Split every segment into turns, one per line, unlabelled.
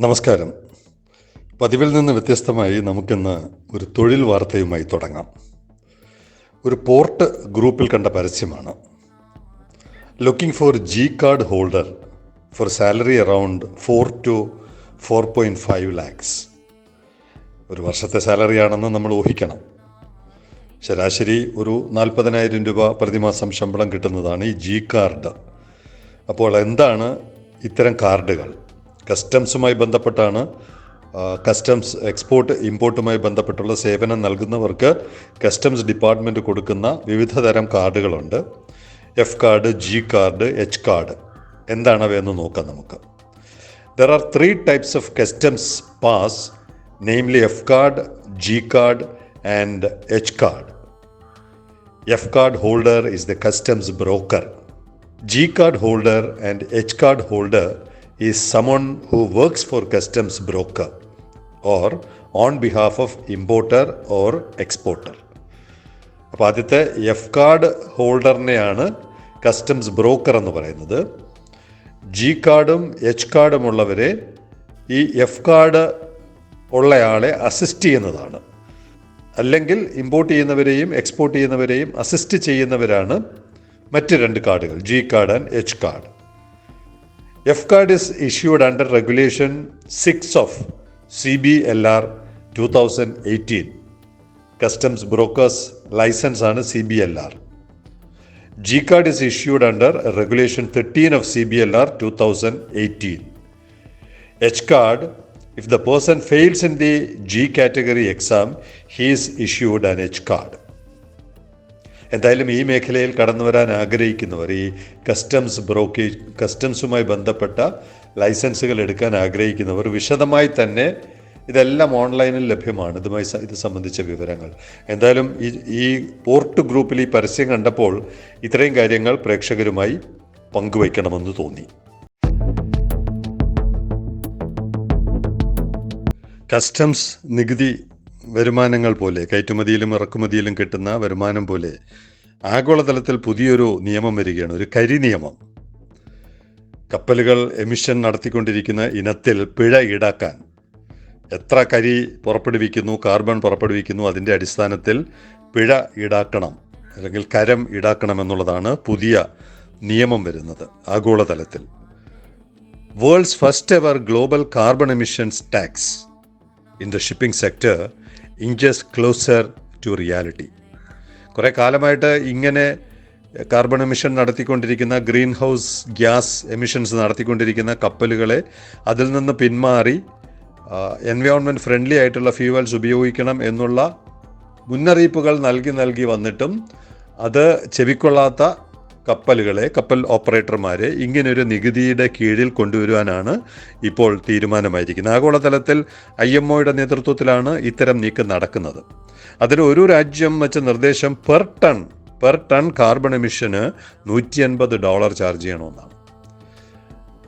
നമസ്കാരം. പതിവിൽ നിന്ന് വ്യത്യസ്തമായി നമുക്കിന്ന് ഒരു തൊഴിൽ വാർത്തയുമായി തുടങ്ങാം. ഒരു പോർട്ട് ഗ്രൂപ്പിൽ കണ്ട പരസ്യമാണ്. Looking for G card holder for salary around four two four point five lakhs ഒരു വർഷത്തെ സാലറി ആണെന്ന് നമ്മൾ ഊഹിക്കണം. ശരാശരി ഒരു നാൽപ്പതിനായിരം രൂപ പ്രതിമാസം ശമ്പളം കിട്ടുന്നതാണ് ഈ ജി കാർഡ് അപ്പോൾ എന്താണ് ഇത്തരം കാർഡുകൾ? കസ്റ്റംസുമായി ബന്ധപ്പെട്ടാണ് കസ്റ്റംസ് എക്സ്പോർട്ട് ഇമ്പോർട്ടുമായി ബന്ധപ്പെട്ടുള്ള സേവനം നൽകുന്നവർക്ക് കസ്റ്റംസ് ഡിപ്പാർട്ട്മെന്റ് കൊടുക്കുന്ന വിവിധ തരം കാർഡുകളുണ്ട്. F card G card H card എന്താണ് അവയെന്ന് നോക്കാം നമുക്ക്. There are three types of customs pass namely F card G card and H card F card holder is the customs broker G card holder and H card holder is someone who works for customs broker or on behalf of importer or exporter. അപ്പോൾ ആദ്യത്തെ F card ഹോൾഡറിനെയാണ് customs broker എന്ന് പറയുന്നത്. G കാർഡും H കാർഡും ഉള്ളവരെ ഈ F card ഉള്ളയാളെ assist ചെയ്യുന്നതാണ്. അല്ലെങ്കിൽ ഇമ്പോർട്ട് ചെയ്യുന്നവരെയും എക്സ്പോർട്ട് ചെയ്യുന്നവരെയും അസിസ്റ്റ് ചെയ്യുന്നവരാണ് മറ്റ് രണ്ട് കാർഡുകൾ G card and H card F card is issued under regulation six of C B L R two thousand eighteen customs brokers licence ആണ് C B L R G card is issued under Regulation 13 of CBLR 2018. H card, if the person fails in the G category exam, he is issued an H card. എന്തായാലും ഈ മേഖലയിൽ കടന്നു വരാൻ ആഗ്രഹിക്കുന്നവർ ഈ customs brokerage കസ്റ്റംസുമായി ബന്ധപ്പെട്ട ലൈസൻസുകൾ എടുക്കാൻ ആഗ്രഹിക്കുന്നവർ വിശദമായി തന്നെ ഇതെല്ലാം ഓൺലൈനിൽ ലഭ്യമാണ്. ഇതുമായി ഇത് സംബന്ധിച്ച വിവരങ്ങൾ. എന്തായാലും ഈ ഈ പോർട്ട് ഗ്രൂപ്പിൽ ഈ പരസ്യം കണ്ടപ്പോൾ ഇത്രയും കാര്യങ്ങൾ പ്രേക്ഷകരുമായി പങ്കുവയ്ക്കണമെന്ന് തോന്നി. കസ്റ്റംസ് നികുതി വരുമാനങ്ങൾ പോലെ കയറ്റുമതിയിലും ഇറക്കുമതിയിലും കിട്ടുന്ന വരുമാനം പോലെ ആഗോളതലത്തിൽ പുതിയൊരു നിയമം വരികയാണ് ഒരു കരി നിയമം. കപ്പലുകൾ എമിഷൻ നടത്തിക്കൊണ്ടിരിക്കുന്ന ഇനത്തിൽ പിഴ ഈടാക്കാൻ എത്ര കരി പുറപ്പെടുവിക്കുന്നു കാർബൺ പുറപ്പെടുവിക്കുന്നു അതിന്റെ അടിസ്ഥാനത്തിൽ പിഴ ഈടാക്കണം അല്ലെങ്കിൽ കരം ഈടാക്കണം എന്നുള്ളതാണ് പുതിയ നിയമം വരുന്നത് ആഗോളതലത്തിൽ. World's first ever global carbon emissions tax in the shipping sector inches closer to reality കുറേ കാലമായിട്ട് ഇങ്ങനെ കാർബൺ എമിഷൻ നടത്തിക്കൊണ്ടിരിക്കുന്ന ഗ്രീൻ ഹൗസ് ഗ്യാസ് എമിഷൻസ് നടത്തിക്കൊണ്ടിരിക്കുന്ന കപ്പലുകളെ അതിൽ നിന്ന് പിന്മാറി എൻവയോൺമെന്റ് ഫ്രണ്ട്ലി ആയിട്ടുള്ള ഫ്യൂവൽസ് ഉപയോഗിക്കണം എന്നുള്ള മുന്നറിയിപ്പുകൾ നൽകി നൽകി വന്നിട്ടും അത് ചെവിക്കൊള്ളാത്ത കപ്പലുകളെ കപ്പൽ ഓപ്പറേറ്റർമാരെ ഇങ്ങനൊരു നികുതിയുടെ കീഴിൽ കൊണ്ടുവരുവാനാണ് ഇപ്പോൾ തീരുമാനമായിരിക്കുന്നത്. ആഗോളതലത്തിൽ ഐ എം ഒയുടെ നേതൃത്വത്തിലാണ് ഇത്തരം നീക്കം നടക്കുന്നത്. അതിൽ ഒരു രാജ്യം വെച്ച നിർദ്ദേശം per ton per ton carbon emission നൂറ്റി അൻപത് ഡോളർ ചാർജ് ചെയ്യണമെന്നാണ്.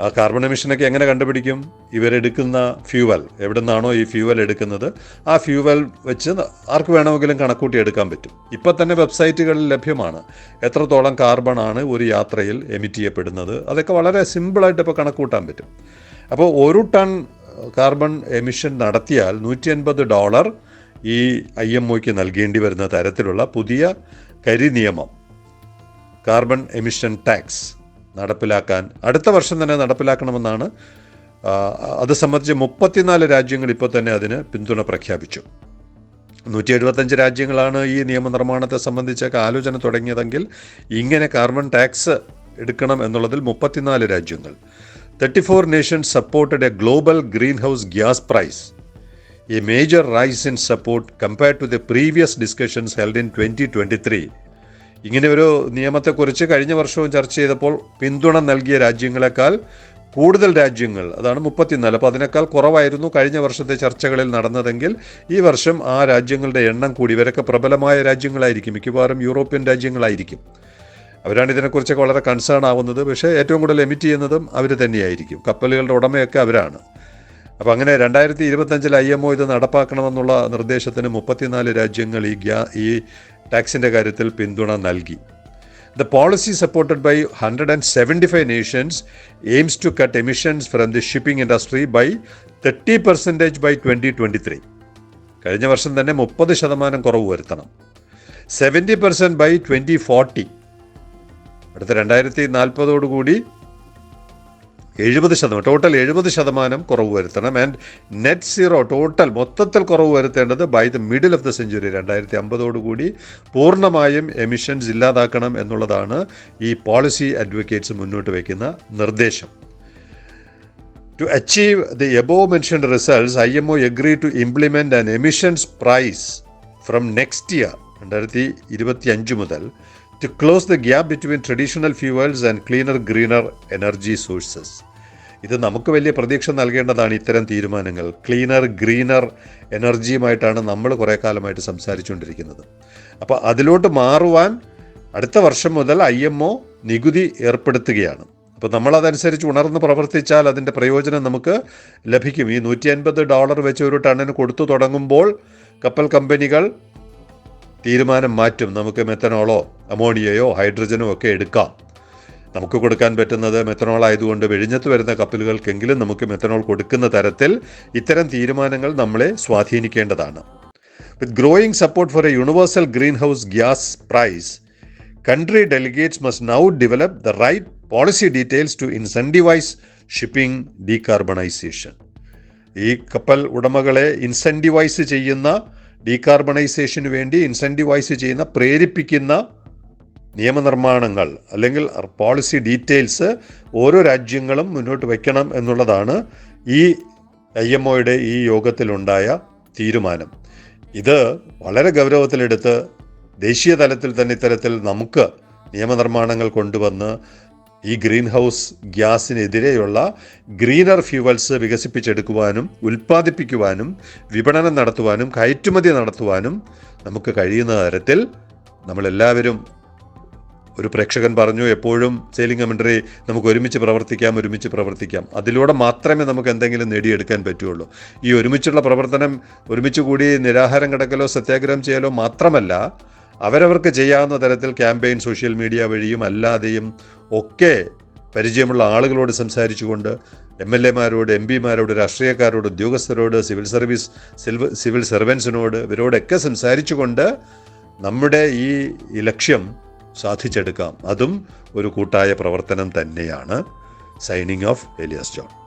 ആ കാർബൺ എമിഷനൊക്കെ എങ്ങനെ കണ്ടുപിടിക്കും? ഇവരെടുക്കുന്ന ഫ്യൂവൽ എവിടെ നിന്നാണോ ഈ ഫ്യൂവൽ എടുക്കുന്നത്? ആ ഫ്യൂവൽ വെച്ച് ആർക്ക് വേണമെങ്കിലും കണക്കൂട്ടി എടുക്കാൻ പറ്റും. ഇപ്പം തന്നെ വെബ്സൈറ്റുകളിൽ ലഭ്യമാണ്. എത്രത്തോളം കാർബൺ ആണ് ഒരു യാത്രയിൽ എമിറ്റ് ചെയ്യപ്പെടുന്നത്? അതൊക്കെ വളരെ സിമ്പിളായിട്ട് ഇപ്പോൾ കണക്കൂട്ടാൻ പറ്റും. അപ്പോൾ ഒരു ടൺ കാർബൺ എമിഷൻ നടത്തിയാൽ നൂറ്റി അൻപത് ഡോളർ ഈ ഐ എം ഒക്ക് നൽകേണ്ടി വരുന്ന തരത്തിലുള്ള പുതിയ കരി നിയമം കാർബൺ എമിഷൻ ടാക്സ് നടപ്പിലാക്കാൻ അടുത്ത വർഷം തന്നെ നടപ്പിലാക്കണമെന്നാണ് അത് സംബന്ധിച്ച് മുപ്പത്തിനാല് രാജ്യങ്ങൾ ഇപ്പോൾ തന്നെ അതിന് പിന്തുണ പ്രഖ്യാപിച്ചു. നൂറ്റി എഴുപത്തഞ്ച് രാജ്യങ്ങളാണ് ഈ നിയമനിർമ്മാണത്തെ സംബന്ധിച്ചൊക്കെ ആലോചന തുടങ്ങിയതെങ്കിൽ ഇങ്ങനെ കാർബൺ ടാക്സ് എടുക്കണം എന്നുള്ളതിൽ മുപ്പത്തിനാല് രാജ്യങ്ങൾ. Thirty four nations supported a global greenhouse gas price. A major rise in support compared to the previous discussions held in twenty twenty three. ഇങ്ങനെ ഒരു നിയമത്തെക്കുറിച്ച് കഴിഞ്ഞ വർഷവും ചർച്ച ചെയ്തപ്പോൾ പിന്തുണ നൽകിയ രാജ്യങ്ങളെക്കാൾ കൂടുതൽ രാജ്യങ്ങൾ അതാണ് മുപ്പത്തിനാല്. അപ്പോൾ അതിനേക്കാൾ കുറവായിരുന്നു കഴിഞ്ഞ വർഷത്തെ ചർച്ചകളിൽ നടന്നതെങ്കിൽ ഈ വർഷം ആ രാജ്യങ്ങളുടെ എണ്ണം കൂടി ഇവരൊക്കെ പ്രബലമായ രാജ്യങ്ങളായിരിക്കും മിക്കവാറും യൂറോപ്യൻ രാജ്യങ്ങളായിരിക്കും. അവരാണ് ഇതിനെക്കുറിച്ചൊക്കെ വളരെ കൺസേൺ ആവുന്നത്. പക്ഷേ ഏറ്റവും കൂടുതൽ എമിറ്റ് ചെയ്യുന്നതും അവർ തന്നെയായിരിക്കും. കപ്പലുകളുടെ ഉടമയൊക്കെ അവരാണ്. അപ്പോൾ അങ്ങനെ രണ്ടായിരത്തി ഇരുപത്തഞ്ചിൽ ഐ എം ഒ ഇത് നടപ്പാക്കണമെന്നുള്ള നിർദ്ദേശത്തിന് മുപ്പത്തിനാല് രാജ്യങ്ങൾ ഈ ഗ്യാ ഈ ടാക്സിന്റെ കാര്യത്തിൽ പിന്തുണ നൽകി. The policy supported by 175 nations aims to cut emissions from the shipping industry by 30 percentage by 2023. കഴിഞ്ഞ വർഷം തന്നെ മുപ്പത് ശതമാനം കുറവ് വരുത്തണം. Seventy percent by twenty forty അടുത്ത രണ്ടായിരത്തി നാൽപ്പതോടുകൂടി എഴുപത് ശതമാനം ടോട്ടൽ എഴുപത് ശതമാനം കുറവ് വരുത്തണം. ആൻഡ് നെറ്റ് സീറോ ടോട്ടൽ മൊത്തത്തിൽ കുറവ് വരുത്തേണ്ടത് by the middle of the century രണ്ടായിരത്തി അമ്പതോടുകൂടി പൂർണമായും എമിഷൻസ് ഇല്ലാതാക്കണം എന്നുള്ളതാണ് ഈ പോളിസി അഡ്വക്കേറ്റ്സ് മുന്നോട്ട് വയ്ക്കുന്ന നിർദ്ദേശം. To achieve the above mention results I M O agree to implement an emissions price from next year രണ്ടായിരത്തി ഇരുപത്തി അഞ്ച് മുതൽ to close the gap between traditional fuels and cleaner, greener energy sources. ഇത് നമുക്ക് വലിയ പ്രതീക്ഷ നൽകേണ്ടതാണ് ഇത്തരം തീരുമാനങ്ങൾ. ക്ലീനർ ഗ്രീനർ എനർജിയുമായിട്ടാണ് നമ്മൾ കുറേ കാലമായിട്ട് സംസാരിച്ചുകൊണ്ടിരിക്കുന്നത്. അപ്പോൾ അതിലോട്ട് മാറുവാൻ അടുത്ത വർഷം മുതൽ ഐ എം ഒ നികുതി ഏർപ്പെടുത്തുകയാണ്. അപ്പോൾ നമ്മളതനുസരിച്ച് ഉണർന്ന് പ്രവർത്തിച്ചാൽ അതിന്റെ പ്രയോജനം നമുക്ക് ലഭിക്കും. ഈ നൂറ്റി അൻപത് ഡോളർ വെച്ച് ഒരു ടണ്ണിന് കൊടുത്തു തുടങ്ങുമ്പോൾ കപ്പൽ കമ്പനികൾ തീരുമാനം മാറ്റും. നമുക്ക് മെത്തനോളോ അമോണിയയോ ഹൈഡ്രജനോ ഒക്കെ എടുക്കാം. നമുക്ക് കൊടുക്കാൻ പറ്റുന്നത് മെത്തനോൾ ആയതുകൊണ്ട് വെഴിഞ്ഞത്ത് വരുന്ന കപ്പലുകൾക്കെങ്കിലും നമുക്ക് മെത്തനോൾ കൊടുക്കുന്ന തരത്തിൽ ഇത്തരം തീരുമാനങ്ങൾ നമ്മളെ സ്വാധീനിക്കേണ്ടതാണ്. With growing support for a universal greenhouse gas price country delegates must now develop the right policy details to incentivize shipping decarbonisation ഈ കപ്പൽ ഉടമകളെ ഇൻസെന്റിവൈസ് ചെയ്യുന്ന ഡീകാർബണൈസേഷന് വേണ്ടി ഇൻസെന്റീവൈസ് ചെയ്യുന്ന പ്രേരിപ്പിക്കുന്ന നിയമനിർമ്മാണങ്ങൾ അല്ലെങ്കിൽ പോളിസി ഡീറ്റെയിൽസ് ഓരോ രാജ്യങ്ങളും മുന്നോട്ട് വയ്ക്കണം എന്നുള്ളതാണ് ഈ ഐ എം ഒയുടെ ഈ യോഗത്തിലുണ്ടായ തീരുമാനം. ഇത് വളരെ ഗൗരവത്തിലെടുത്ത് ദേശീയ തലത്തിൽ തന്നെ ഇത്തരത്തിൽ നമുക്ക് നിയമനിർമ്മാണങ്ങൾ കൊണ്ടുവന്ന് ഈ ഗ്രീൻ ഹൗസ് ഗ്യാസിനെതിരെയുള്ള ഗ്രീനർ ഫ്യൂവൽസ് വികസിപ്പിച്ചെടുക്കുവാനും ഉൽപ്പാദിപ്പിക്കുവാനും വിപണനം നടത്തുവാനും കയറ്റുമതി നടത്തുവാനും നമുക്ക് കഴിയുന്ന തരത്തിൽ നമ്മളെല്ലാവരും ഒരു പ്രേക്ഷകൻ പറഞ്ഞു എപ്പോഴും സെയിലിംഗ് കമൻട്രി നമുക്ക് ഒരുമിച്ച് പ്രവർത്തിക്കാം ഒരുമിച്ച് പ്രവർത്തിക്കാം. അതിലൂടെ മാത്രമേ നമുക്ക് എന്തെങ്കിലും നേടിയെടുക്കാൻ പറ്റുള്ളൂ ഈ ഒരുമിച്ചുള്ള പ്രവർത്തനം ഒരുമിച്ച് കൂടി നിരാഹാരം കിടക്കലോ സത്യാഗ്രഹം ചെയ്യലോ മാത്രമല്ല അവരവർക്ക് ചെയ്യാവുന്ന തരത്തിൽ ക്യാമ്പയിൻ സോഷ്യൽ മീഡിയ വഴിയും അല്ലാതെയും ഒക്കെ പരിചയമുള്ള ആളുകളോട് സംസാരിച്ചുകൊണ്ട് എം എൽ എമാരോട് എം പിമാരോട് രാഷ്ട്രീയക്കാരോട് ഉദ്യോഗസ്ഥരോട് സിവിൽ സർവീസ് സിവിൽ സർവൻസിനോട് ഇവരോടൊക്കെ സംസാരിച്ചുകൊണ്ട് നമ്മുടെ ഈ ലക്ഷ്യം സാധിച്ചെടുക്കാം. അതും ഒരു കൂട്ടായ പ്രവർത്തനം തന്നെയാണ്. Signing off Elias John.